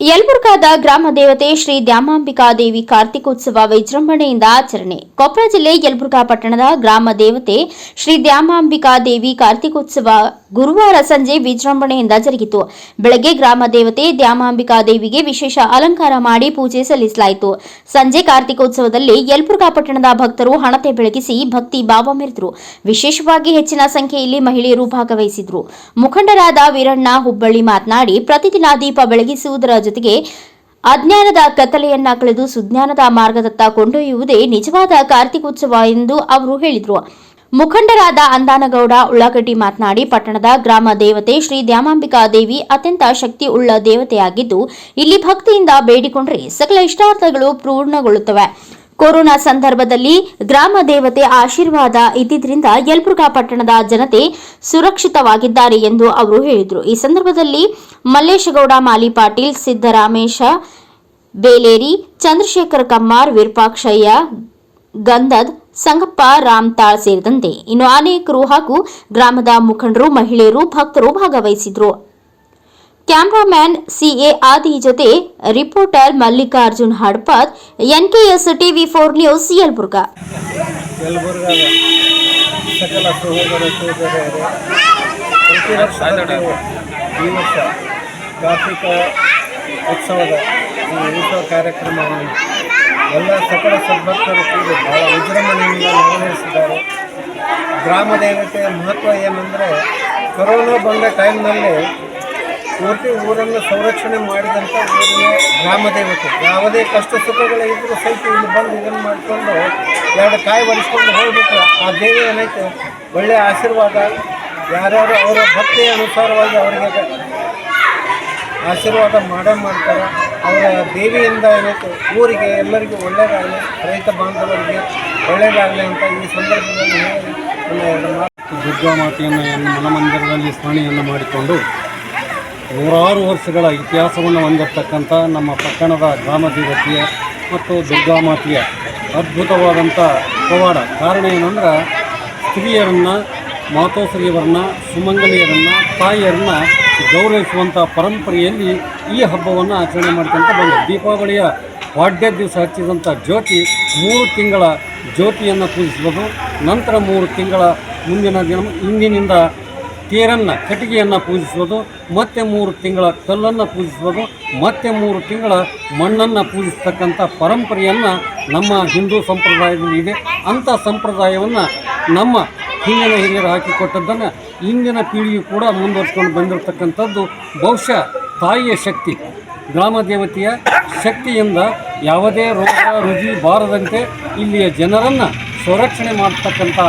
ಯಲಬುರ್ಗಾದ ಗ್ರಾಮ ದೇವತೆ ಶ್ರೀ ದ್ಯಾಮಾಂಬಿಕಾ ದೇವಿ ಕಾರ್ತಿಕೋತ್ಸವ ವಿಜೃಂಭಣೆಯಿಂದ ಆಚರಣೆ. ಕೊಪ್ಪಳ ಜಿಲ್ಲೆ ಯಲಬುರ್ಗಾ ಪಟ್ಟಣದ ಗ್ರಾಮ ದೇವತೆ ಶ್ರೀ ದ್ಯಾಮಾಂಬಿಕಾ ದೇವಿ ಕಾರ್ತಿಕೋತ್ಸವ ಗುರುವಾರ ಸಂಜೆ ವಿಜೃಂಭಣೆಯಿಂದ ಜರುಗಿತು. ಬೆಳಗ್ಗೆ ಗ್ರಾಮ ದೇವತೆ ದ್ಯಾಮಾಂಬಿಕಾ ದೇವಿಗೆ ವಿಶೇಷ ಅಲಂಕಾರ ಮಾಡಿ ಪೂಜೆ ಸಲ್ಲಿಸಲಾಯಿತು. ಸಂಜೆ ಕಾರ್ತಿಕೋತ್ಸವದಲ್ಲಿ ಯಲಬುರ್ಗಾ ಪಟ್ಟಣದ ಭಕ್ತರು ಹಣತೆ ಬೆಳಗಿಸಿ ಭಕ್ತಿ ಭಾವ ಮೆರೆದರು. ವಿಶೇಷವಾಗಿ ಹೆಚ್ಚಿನ ಸಂಖ್ಯೆಯಲ್ಲಿ ಮಹಿಳೆಯರು ಭಾಗವಹಿಸಿದ್ರು ಮುಖಂಡರಾದ ವೀರಣ್ಣ ಹುಬ್ಬಳ್ಳಿ ಮಾತನಾಡಿ, ಪ್ರತಿದಿನ ದೀಪ ಬೆಳಗಿಸುವುದರ ಜೊತೆಗೆ ಅಜ್ಞಾನದ ಕತ್ತಲೆಯನ್ನ ಕಳೆದು ಸುಜ್ಞಾನದ ಮಾರ್ಗದತ್ತ ಕೊಂಡೊಯ್ಯುವುದೇ ನಿಜವಾದ ಕಾರ್ತಿಕೋತ್ಸವ ಎಂದು ಅವರು ಹೇಳಿದರು. ಮುಖಂಡರಾದ ಅಂದಾನಗೌಡ, ಉಳ್ಳಾಗಡ್ಡಿ ಮಾತನಾಡಿ, ಪಟ್ಟಣದ ಗ್ರಾಮ ದೇವತೆ ಶ್ರೀ ದ್ಯಾಮಾಂಬಿಕಾ ದೇವಿ ಅತ್ಯಂತ ಶಕ್ತಿ ಉಳ್ಳ ದೇವತೆಯಾಗಿದ್ದು, ಇಲ್ಲಿ ಭಕ್ತಿಯಿಂದ ಬೇಡಿಕೊಂಡರೆ ಸಕಲ ಇಷ್ಟಾರ್ಥಗಳು ಪೂರ್ಣಗೊಳ್ಳುತ್ತವೆ. ಕೊರೋನಾ ಸಂದರ್ಭದಲ್ಲಿ ಗ್ರಾಮ ದೇವತೆ ಆಶೀರ್ವಾದ ಇದ್ದಿದ್ರಿಂದ ಯಲಬುರ್ಗಾ ಪಟ್ಟಣದ ಜನತೆ ಸುರಕ್ಷಿತವಾಗಿದ್ದಾರೆ ಎಂದು ಅವರು ಹೇಳಿದರು. ಈ ಸಂದರ್ಭದಲ್ಲಿ ಮಲ್ಲೇಶಗೌಡ, ಮಾಲಿ ಪಾಟೀಲ್, ಸಿದ್ದರಾಮೇಶ, ಬೇಲೇರಿ, ಚಂದ್ರಶೇಖರ್ ಕಮ್ಮಾರ್, ವಿರೂಪಾಕ್ಷಯ್ಯ, ಗಂಧದ್, ಸಂಗಪ್ಪ ರಾಮ್ತಾಳ್ ಸೇರಿದಂತೆ ಇನ್ನು ಅನೇಕರು ಹಾಗೂ ಗ್ರಾಮದ ಮುಖಂಡರು, ಮಹಿಳೆಯರು, ಭಕ್ತರು ಭಾಗವಹಿಸಿದ್ರು. ಕ್ಯಾಮರಾಮ್ಯಾನ್ ಸಿಎ ಆದಿ ಜೊತೆ reporter Mallikarjun Hadpat, NKS TV four news Yelburga. ಸಕಲ ಈ ವರ್ಷ ಉತ್ಸವದ ಈ ಉತ್ಸವ ಕಾರ್ಯಕ್ರಮವನ್ನು ಎಲ್ಲ ಸಕಲ ಸದ್ಭಕ್ತರು ಕೂಡಿ ಬಹಳ ವಿಜೃಂಭಣೆಯಿಂದ ನಿರ್ವಹಿಸಿದ್ದಾರೆ ಗ್ರಾಮ ದೇವತೆಯ ಮಹತ್ವ ಏನೆಂದರೆ, ಕೊರೋನಾ ಬಂದ ಟೈಮ್ನಲ್ಲಿ ಪೂರ್ತಿ ಊರನ್ನು ಸಂರಕ್ಷಣೆ ಮಾಡಿದಂಥ ಊರಿನ ಗ್ರಾಮ ದೇವತೆ. ಯಾವುದೇ ಕಷ್ಟ ಸುಖಗಳು ಸಹಿತ ಇಲ್ಲಿ ಬಂದು ಇದನ್ನು ಮಾಡಿಕೊಂಡು ಎರಡು ಕಾಯಿ ಒರೆಸ್ಕೊಂಡು ಹೋಗ್ಬಿಟ್ರೆ. ಆ ದೇವಿ ಏನೈತೆ? ಒಳ್ಳೆಯ ಆಶೀರ್ವಾದ. ಯಾರ್ಯಾರು ಅವರ ಭಕ್ತಿಯ ಅನುಸಾರವಾಗಿ ಅವರಿಗೆ ಆಶೀರ್ವಾದ ಮಾಡೇ ಮಾಡ್ತಾರೆ. ಅವರ ದೇವಿಯಿಂದ ಏನೈತೆ? ಊರಿಗೆ ಎಲ್ಲರಿಗೂ ಒಳ್ಳೆಯದಾಗಲಿ ರೈತ ಬಾಂಧವರಿಗೆ ಒಳ್ಳೆಯದಾಗಲಿ ಅಂತ ಈ ಸಂದರ್ಭದಲ್ಲಿ ಹೇಳಿ ದುರ್ಗಾ ಮಾತೆಯನ್ನು ಮನಮಂದಿರದಲ್ಲಿ ಸ್ಮರಣೆಯನ್ನು ಮಾಡಿಕೊಂಡು ನೂರಾರು ವರ್ಷಗಳ ಇತಿಹಾಸವನ್ನು ಹೊಂದಿರತಕ್ಕಂಥ ನಮ್ಮ ಪಟ್ಟಣದ ಗ್ರಾಮ ದೇವತೆಯ ಮತ್ತು ದುರ್ಗಾ ಮಾತೆಯ ಅದ್ಭುತವಾದಂಥ ಪವಾಡ ಕಾರಣ ಏನಂದ್ರೆ, ಸ್ತ್ರೀಯರನ್ನು ಮಾತೋಶ್ರೀಯರನ್ನು ಸುಮಂಗಲಿಯರನ್ನು, ತಾಯಿಯರನ್ನು ಗೌರವಿಸುವಂಥ ಪರಂಪರೆಯಲ್ಲಿ ಈ ಹಬ್ಬವನ್ನು ಆಚರಣೆ ಮಾಡ್ಕೊಂತ ಬಂದ ದೀಪಾವಳಿಯ ವಾಡ್ಯ ದಿವಸ ಹಚ್ಚಿದಂಥ ಜ್ಯೋತಿ ಮೂರು ತಿಂಗಳ ಜ್ಯೋತಿಯನ್ನು ಪೂಜಿಸುವುದು. ನಂತರ ಮೂರು ತಿಂಗಳ ಮುಂದಿನ ದಿನ ಇಂದಿನಿಂದ ತೇರನ್ನು, ಕಟ್ಟಿಗೆಯನ್ನು ಪೂಜಿಸುವುದು, ಮತ್ತೆ ಮೂರು ತಿಂಗಳ ಕಲ್ಲನ್ನು ಪೂಜಿಸುವುದು, ಮತ್ತೆ ಮೂರು ತಿಂಗಳ ಮಣ್ಣನ್ನು ಪೂಜಿಸ್ತಕ್ಕಂಥ ಪರಂಪರೆಯನ್ನು ನಮ್ಮ ಹಿಂದೂ ಸಂಪ್ರದಾಯದಲ್ಲಿ ಇದೆ. ಅಂಥ ಸಂಪ್ರದಾಯವನ್ನು ನಮ್ಮ ಹಿಂದಿನ ಹಿರಿಯರು ಹಾಕಿಕೊಟ್ಟದ್ದನ್ನು ಇಂದಿನ ಪೀಳಿಗೆ ಕೂಡ ಮುಂದುವರ್ಸ್ಕೊಂಡು ಬಂದಿರತಕ್ಕಂಥದ್ದು ಬಹುಶಃ ತಾಯಿಯ ಶಕ್ತಿ, ಗ್ರಾಮ ದೇವತೆಯ ಶಕ್ತಿಯಿಂದ ಯಾವುದೇ ರೋಗ, ರುಜಿ ಬಾರದಂತೆ ಇಲ್ಲಿಯ ಜನರನ್ನು ಸಂರಕ್ಷಣೆ ಮಾಡತಕ್ಕಂಥ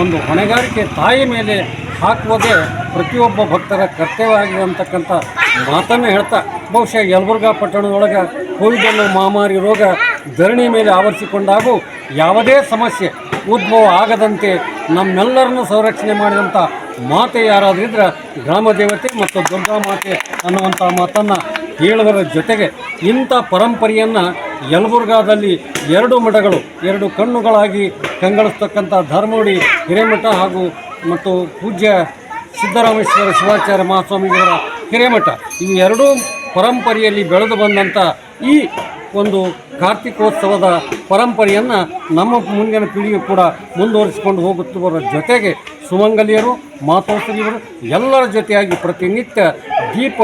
ಒಂದು ಹೊಣೆಗಾರಿಕೆ ತಾಯಿ ಮೇಲೆ ಹಾಕುವುದೇ ಪ್ರತಿಯೊಬ್ಬ ಭಕ್ತರ ಕರ್ತವ್ಯ ಅಂತಕ್ಕಂಥ ಮಾತನ್ನು ಹೇಳ್ತಾ, ಬಹುಶಃ ಯಲಬುರ್ಗಾ ಪಟ್ಟಣದೊಳಗೆ ಕೋವಿಡ್ ಮಹಾಮಾರಿ ರೋಗ ಧರಣಿ ಮೇಲೆ ಆವರಿಸಿಕೊಂಡಾಗೂ ಯಾವುದೇ ಸಮಸ್ಯೆ ಉದ್ಭವ ಆಗದಂತೆ ನಮ್ಮೆಲ್ಲರನ್ನು ಸಂರಕ್ಷಣೆ ಮಾಡಿದಂಥ ಮಾತೆ ಯಾರಾದರೂ ಇದ್ರೆ ಗ್ರಾಮ ದೇವತೆ ಮತ್ತು ದುರ್ಗಾ ಮಾತೆ ಅನ್ನುವಂಥ ಮಾತನ್ನು ಹೇಳುವುದರ ಜೊತೆಗೆ ಇಂಥ ಪರಂಪರೆಯನ್ನು ಯಲಬುರ್ಗಾದಲ್ಲಿ ಎರಡು ಮಠಗಳು, ಎರಡು ಕಣ್ಣುಗಳಾಗಿ ಕಂಗಳಿಸ್ತಕ್ಕಂಥ ಧರ್ಮೋಡಿ ಹಿರೇಮಠ ಹಾಗೂ ಮತ್ತು ಪೂಜ್ಯ ಸಿದ್ದರಾಮೇಶ್ವರ ಶಿವಾಚಾರ್ಯ ಮಹಾಸ್ವಾಮಿಯವರ ಹಿರೇಮಠ ಇವು ಎರಡೂ ಪರಂಪರೆಯಲ್ಲಿ ಬೆಳೆದು ಬಂದಂಥ ಈ ಒಂದು ಕಾರ್ತಿಕೋತ್ಸವದ ಪರಂಪರೆಯನ್ನು ನಮ್ಮ ಮುಂದಿನ ಪೀಳಿಗೆ ಕೂಡ ಮುಂದುವರಿಸಿಕೊಂಡು ಹೋಗುತ್ತಿರುವ ಜೊತೆಗೆ ಸುಮಂಗಲಿಯರು ಮಾತೋಶ್ರೀಯರು ಎಲ್ಲರ ಜೊತೆಯಾಗಿ ಪ್ರತಿನಿತ್ಯ ದೀಪ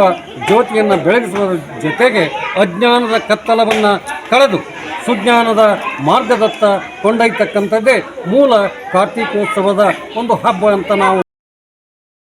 ಜ್ಯೋತಿಯನ್ನು ಬೆಳಗಿಸುವುದರ ಜೊತೆಗೆ ಅಜ್ಞಾನದ ಕತ್ತಲವನ್ನು ಕಳೆದು ಸುಜ್ಞಾನದ ಮಾರ್ಗದತ್ತ ಕೊಂಡೊಯ್ತಕ್ಕಂಥದ್ದೇ ಮೂಲ ಕಾರ್ತೀಕೋತ್ಸವದ ಒಂದು ಹಬ್ಬ ಅಂತ ನಾವು